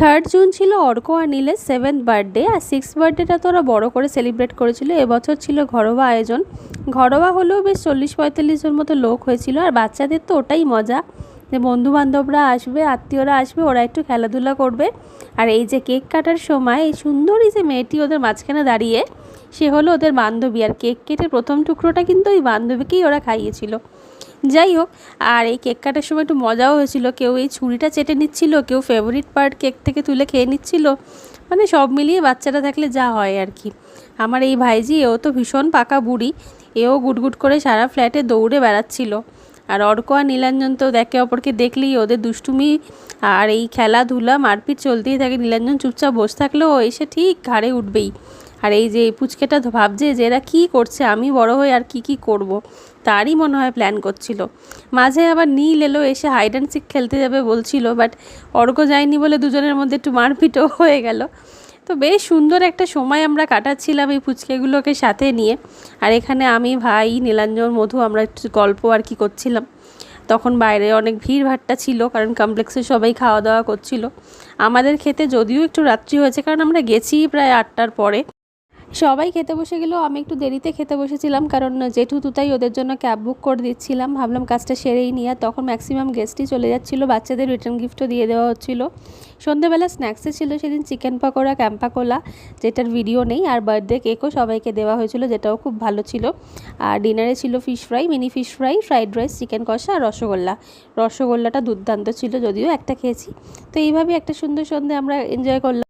Third June ছিল অর্ক আর নীলের সেভেন্থ বার্থডে আর সিক্স বার্থডেটা তো ওরা বড়ো করে সেলিব্রেট করেছিল। এবছর ছিল ঘরোয়া আয়োজন। ঘরোয়া হলেও বেশ চল্লিশ পঁয়তাল্লিশ জন মতো লোক হয়েছিল, আর বাচ্চাদের তো ওটাই মজা যে বন্ধু বান্ধবরা আসবে, আত্মীয়রা আসবে, ওরা একটু খেলাধুলা করবে। আর এই যে কেক কাটার সময়, এই সুন্দর এই যে মেয়েটি ওদের মাঝখানে দাঁড়িয়ে, সে হলো ওদের বান্ধবী। আর কেক কেটে প্রথম টুকরোটা কিন্তু ওই বান্ধবীকেই ওরা খাইয়েছিল। যাই হোক, আর এই কেক কাটার সময় একটু মজাও হয়েছিল। কেউ এই ছুরিটা চেটে নিচ্ছিল, কেউ ফেভারিট পার্ট কেক থেকে তুলে খেয়ে নিচ্ছিল। মানে সব মিলিয়ে বাচ্চারা থাকলে যা হয় আর কি। আমার এই ভাইজি, এও তো ভীষণ পাকা বুড়ি, এও গুটগুট করে সারা ফ্ল্যাটে দৌড়ে বেড়াচ্ছিল। আর অর্ক আর নীলাঞ্জন তো দেখে অপরকে দেখলেই ওদের দুষ্টুমি আর এই খেলাধুলা, মারপিট চলতেই থাকে। নীলাঞ্জন চুপচাপ বসে থাকলেও এসে ঠিক ঘাড়ে উঠবেই। আর এই যে এই পুচকেটা ভাবছে যে এরা কী করছে, আমি বড় হয়ে আর কি কি করব। তারই মনে হয় প্ল্যান করছিল। মাঝে আবার নীল এলো, এসে হাইড অ্যান্ড সিক খেলতে যাবে বলছিল বাট অর্ক যায়নি বলে দুজনের মধ্যে একটু মারপিটও হয়ে গেল। তো বেশ সুন্দর একটা সময় আমরা কাটাচ্ছিলাম এই ফুচকেগুলোকে সাথে নিয়ে। আর এখানে আমি, ভাই, নীলাঞ্জন, মধু, আমরা একটু গল্প আর কি করছিলাম। তখন বাইরে অনেক ভিড় ভাট্টা ছিল, কারণ কমপ্লেক্সে সবাই খাওয়া দাওয়া করছিল। আমাদের খেতে যদিও একটু রাত্রি হয়েছে, কারণ আমরা গেছি প্রায় আটটার পরে। সবাই খেতে বসে গেলেও আমি একটু দেরিতে খেতে বসেছিলাম, কারণ জেঠু তুতাই ওদের জন্য ক্যাব বুক করে দিচ্ছিলাম। ভাবলাম কাজটা সেরেই নিয়ে, তখন ম্যাক্সিমাম গেস্টই চলে যাচ্ছিল, বাচ্চাদের রিটার্ন গিফটও দিয়ে দেওয়া হচ্ছিল। সন্ধ্যেবেলা স্ন্যাক্সে ছিল সেদিন চিকেন পকোড়া ক্যাম্পা কোলা যেটার ভিডিও নেই, আর বার্থডে কেকও সবাইকে দেওয়া হয়েছিল, যেটাও খুব ভালো ছিল। আর ডিনারে ছিল fish fry mini fish fry fried rice chicken কষা, আর রসগোল্লা। রসগোল্লাটা দুর্দান্ত ছিল, যদিও একটা খেয়েছি। তো এইভাবেই একটা সুন্দর সন্ধে আমরা এনজয় করলাম।